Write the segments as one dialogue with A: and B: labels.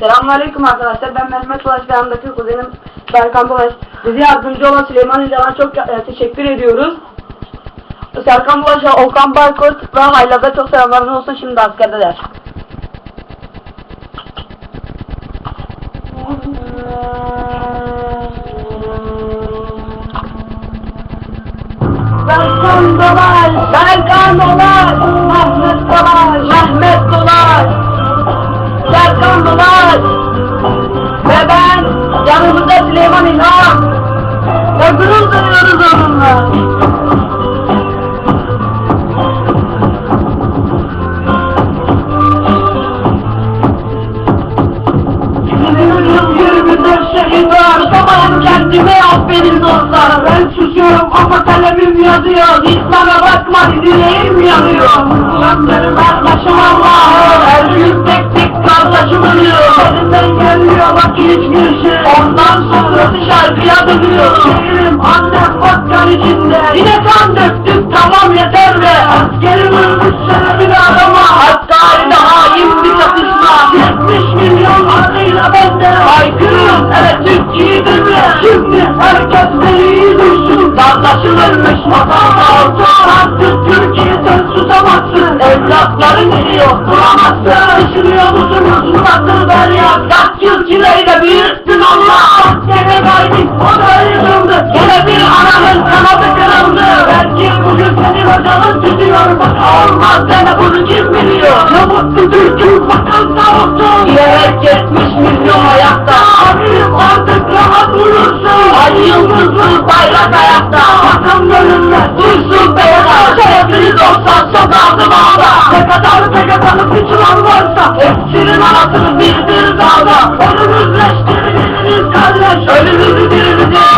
A: Selamünaleyküm arkadaşlar. Ben Mehmet Ulaş ve yanımdaki kuzenim Berkan Ulaş. Bize yardımcı olan Süleyman İlhan'a çok e, teşekkür ediyoruz. Serkan Ulaş'a, Okan Baykurt ve Hayla'da çok selamlarınız olsun şimdi askerdeler. Serkan Dolaş, Serkan Dolaş, Mehmet duyuyoruz onunla. Sabahım kendime aferin dostlar. Ben susuyorum ama kalemim yazıyor. Hiç Ondan sonra şarkıya dönüyor Şehrim annem bakkan içinde. Yine kan döktüm tamam yeter be. Askerim ölmüş şerefini arama. Hakkari'de hain bir çatışma. 70 milyon adıyla bende. Haykırın evet Türkiye'yi dinle Şimdi herkes beni duysun. Kardeşim ölmüş vatan olsun Artık Türkiye sen susamazsın. Evlatların geliyor duramazsın. Düşünüyor musunuz? Nasıl feryat Kaç yıl çileyle kaybın o da yıkıldı. Gene bir ananın kanadı kırıldı. Belki bugün senin hocanın tutuyor Bak olmaz. Deme bunu kim biliyor? Ne mutlu Türk'üm vatan sağ olsun Diyerek 70 milyon ayakta. Amirim artık rahat durursun Ay yıldızlı bayrak ayakta. Vatan bölünmez dursun beyler Şerefiniz olsa sokağdım ağda Ne kadar PKK'lı piçulan varsa Hepsinin anasını bir dağda. Önümüzleştirdiniz kardeş Ölümümüzü dirimizi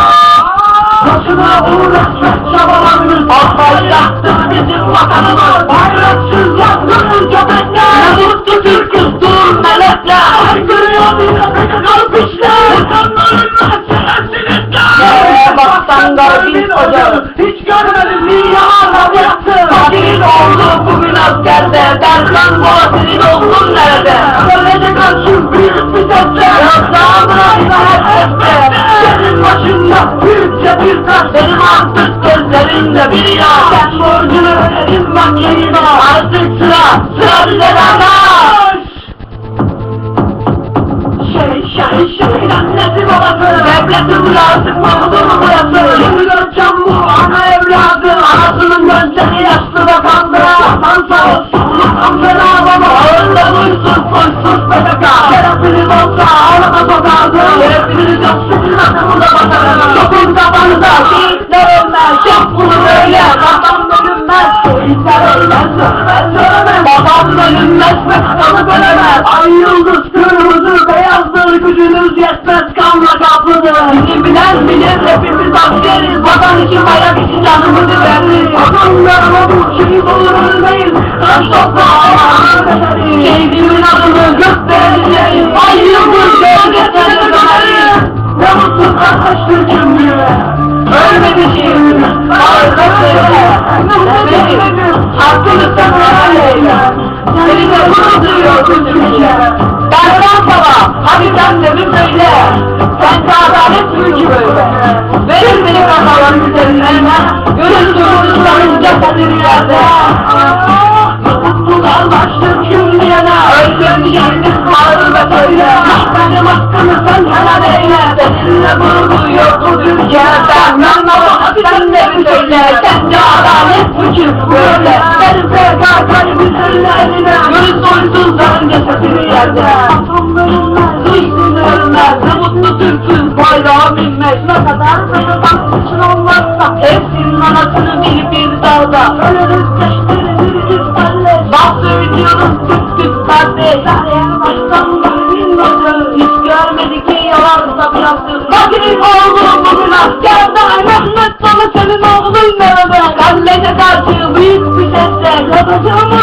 A: taş Benim artık gözlerimde bir yağ. Sen borcunu ödedin bak yerine Artık sıra, sıra bize kardeş. Şey şey şey annesi babası Devletin lazım Mahmud'un burası Yürü göreceğim bu ana evladı. Anasının gözleri yaşlı da kandı Vatan sağ olsun Vatan fena baba. Ağırda duysuz soysuz PKK Şehitler ölmez Ölmez ölmez Babam bölünmez ve kafanı bölemez Ay yıldız kırmızı beyazdır Gücünüz yetmez kanla kaplıdır Bizi bilen bilir hepimiz askeriz Vatan için bayrak için canımızı veririz Adamlarıma bu şehit olur ölmeyiz Taş toprağı Gurur duyuyor Türkiye Berkan Baba Hadi sen de bir söyle Sen adalet Türk'ü böyle Verin beni kafaların üzerine Gönül durumlarınca cesedini yerde Mutlular başlık cümleyene Öldüm yendim bağır ve Benim hakkımı sen helal eyle duyuyor bu Türkiye Berkan Baba hadi sen de bir söyle Sence adalet Türk'ü böyle Ne kadar böyle bakmışın olmazsa. Hepsinin anasını bir bir dağda. Ölürüz geçtiririz kardeş Bak söylüyoruz Türk Türk kardeş baştan bin ocağı Hiç görmedi ki yalansa bıraktı Fakirin oğlum bugün askerde Mehmet sana senin oğlun nerede Kalleşe karşı büyük bir sesle. Yapacağımı